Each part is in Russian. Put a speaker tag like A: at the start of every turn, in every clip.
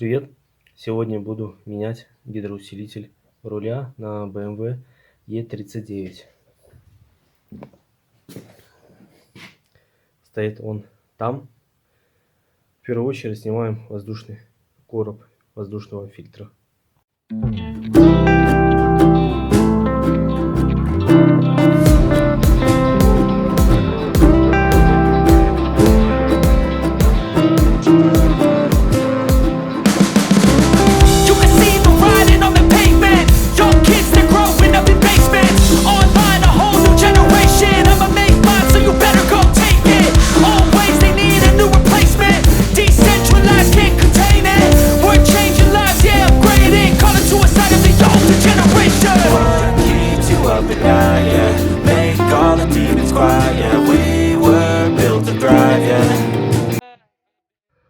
A: Привет! Сегодня буду менять гидроусилитель руля на BMW E39. Стоит он там. В первую очередь снимаем воздушный короб воздушного фильтра.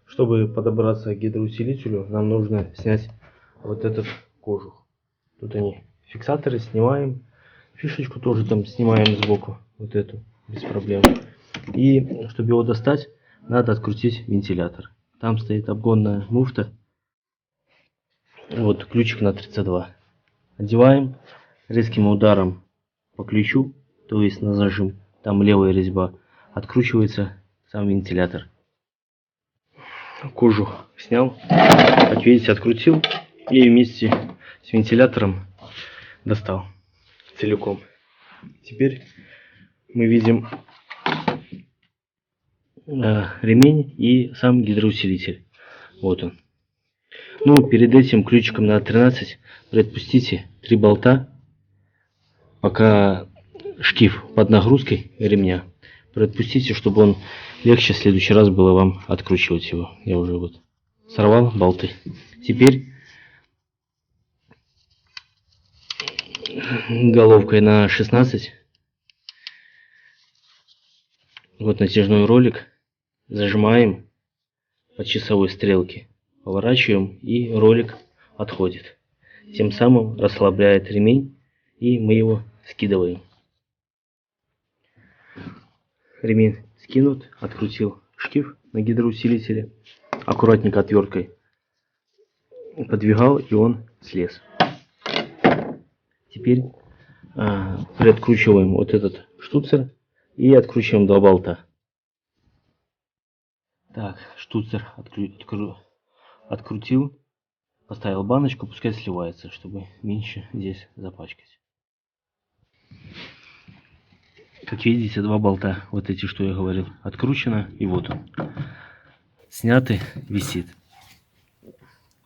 A: Чтобы подобраться к гидроусилителю, нам нужно снять вот этот кожух. Тут они фиксаторы снимаем. Фишечку тоже там снимаем сбоку. Вот эту, без проблем. И чтобы его достать, надо открутить вентилятор. Там стоит обгонная муфта. Вот ключик на 32. Одеваем резким ударом по ключу, то есть на зажим. Там левая резьба. Откручивается сам вентилятор кожух снял, как видите, открутил и вместе с вентилятором достал целиком. Теперь мы видим э, ремень и сам гидроусилитель. Вот он. Ну, перед этим ключиком на 13 предпустите три болта, пока шкив под нагрузкой ремня. Предпустите, чтобы он легче в следующий раз было вам откручивать его. Я уже вот сорвал болты. Теперь головкой на 16 вот натяжной ролик зажимаем по часовой стрелке поворачиваем и ролик отходит тем самым расслабляет ремень и мы его скидываем ремень скинут, открутил шкив на гидроусилителе, аккуратненько отверткой подвигал и он слез. Теперь а, приоткручиваем вот этот штуцер и откручиваем два болта. Так, штуцер откру- откру- открутил, поставил баночку, пускай сливается, чтобы меньше здесь запачкать. Как видите, два болта, вот эти, что я говорил, откручено, и вот он. Снятый, висит.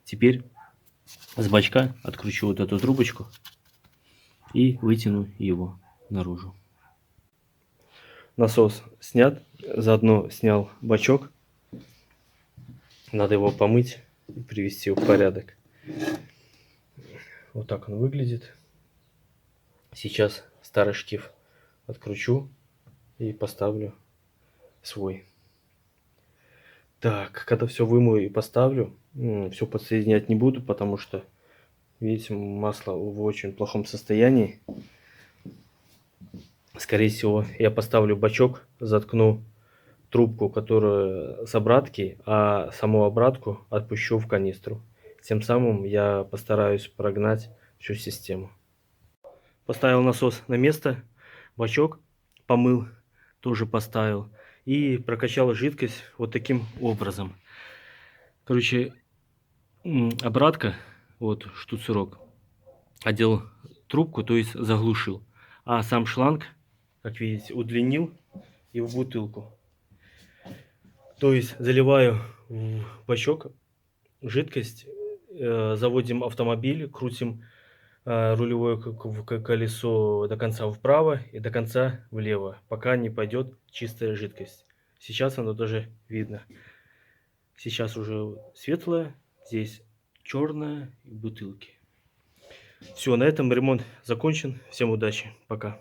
A: Теперь с бачка откручу вот эту трубочку и вытяну его наружу. Насос снят, заодно снял бачок. Надо его помыть и привести в порядок. Вот так он выглядит. Сейчас старый шкив откручу и поставлю свой. Так, когда все вымою и поставлю, все подсоединять не буду, потому что, видите, масло в очень плохом состоянии. Скорее всего, я поставлю бачок, заткну трубку, которая с обратки, а саму обратку отпущу в канистру. Тем самым я постараюсь прогнать всю систему. Поставил насос на место, бачок помыл, тоже поставил. И прокачал жидкость вот таким образом. Короче, обратка, вот штуцерок, одел трубку, то есть заглушил. А сам шланг, как видите, удлинил и в бутылку. То есть заливаю в бачок жидкость, э, заводим автомобиль, крутим рулевое к- к- колесо до конца вправо и до конца влево, пока не пойдет чистая жидкость. Сейчас оно даже видно. Сейчас уже светлое, здесь черное и бутылки. Все, на этом ремонт закончен. Всем удачи. Пока.